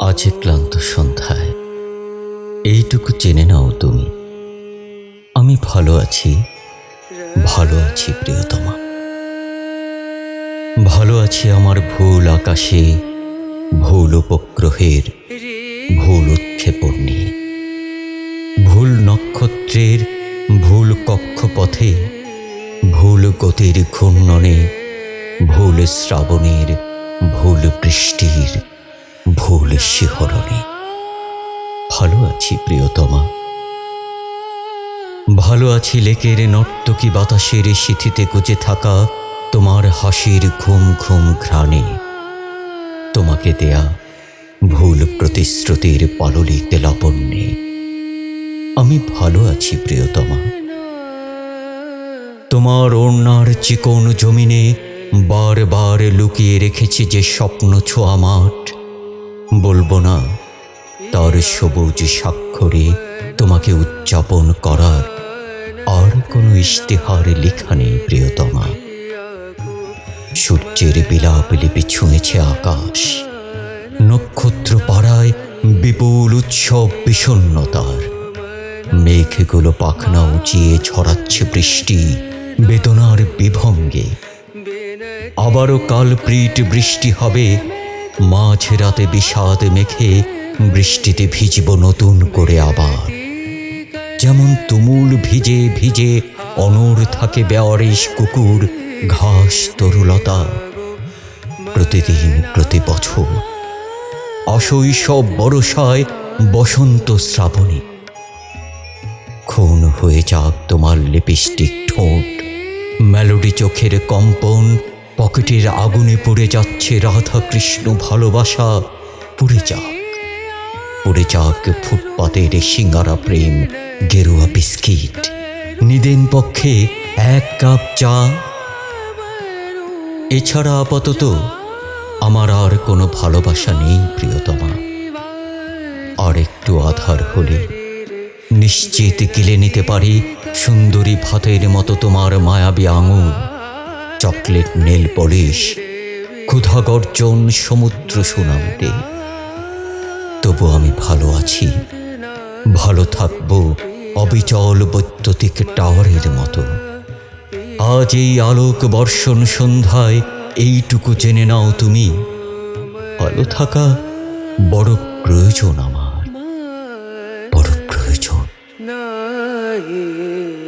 আজ ক্লান্ত সন্ধ্যায় এইটুকু চেনে নাও তুমি। আমি ভালো আছি ভালো আছি প্রিয়তমা। ভালো আছি আমার ভুল আকাশে, ভুল উপগ্রহের, ভুল উৎক্ষেপণ নিয়ে। ভুল নক্ষত্রের, ভুল কক্ষপথে ভুল গতির ঘূর্ণনে, ভুল শ্রাবণের, ভুল বৃষ্টির, ভুল শিহরণে। ভালো আছি প্রিয়তমা। ভালো আছি লেকের নর্তকী বাতাসের সিথিতে গুজে থাকা তোমার হাসির ঘুম ঘুম ঘ্রাণে। তোমাকে দেয়া ভুল প্রতিশ্রুতির পাললিক লাবণ্যে। আমি ভালো আছি প্রিয়তমা। তোমার ওড়নার চিকন জমিনে বারবার লুকিয়ে রেখেছি যে স্বপ্ন ছোঁয়া মাঠ। বলব না, তার সবুজ স্বাক্ষরে তোমাকে উদযাপন করার আর কোনো ইশতেহার লেখা নেই, প্রিয়তমা। সূর্যের বিলাপ লিপি ছুঁয়েছে আকাশ। নক্ষত্র পাড়ায় বিপুল উৎসব বিষণ্নতার। মেঘগুলো পাখনা উঁচিয়ে ছড়াচ্ছে বৃষ্টি। বেদনার বিভঙ্গে। আবারও কালপ্রিট বৃষ্টি হবে মাঝ রাতে বিষাদ মেখে বৃষ্টিতে ভিজব নতুন করে আবার। যেমন তুমুল ভিজে ভিজে অনর থাকে বেয়ারিশ কুকুর, ঘাস তরুলতা। প্রতিদিন, প্রতি বছর। অশৈশব বরসায় বসন্ত শ্রাবণী। খুন হয়ে যাক তোমার লিপিস্টিক ঠোঁট। মেলোডি চোখের কম্পন, পকেটের আগুনে পড়ে যাচ্ছে রাধা কৃষ্ণ ভালোবাসা। পুড়ে যাক পুড়ে যাক ফুটপাতের সিঙ্গারা প্রেম, গেরুয়া বিস্কিট। নিদেন পক্ষে এক কাপ চা। এছাড়া আপাতত আমার আর কোনো ভালোবাসা নেই, প্রিয়তমা। আর একটু আধার হলে নিশ্চিত গিলে নিতে পারি, সুন্দরী ভাতের মতো তোমার মায়াবী আঙুল, চকলেট নেল পলিশ, ক্ষুধা গর্জন সমুদ্র সুনামতে। তবু আমি ভালো আছি, ভালো থাকব অবিচল বৈদ্যুতিক টাওয়ারের মতো। আজ এই আলোক বর্ষণ সন্ধ্যায় এইটুকু জেনে নাও তুমি, ভালো থাকা বড় প্রয়োজন আমার। No.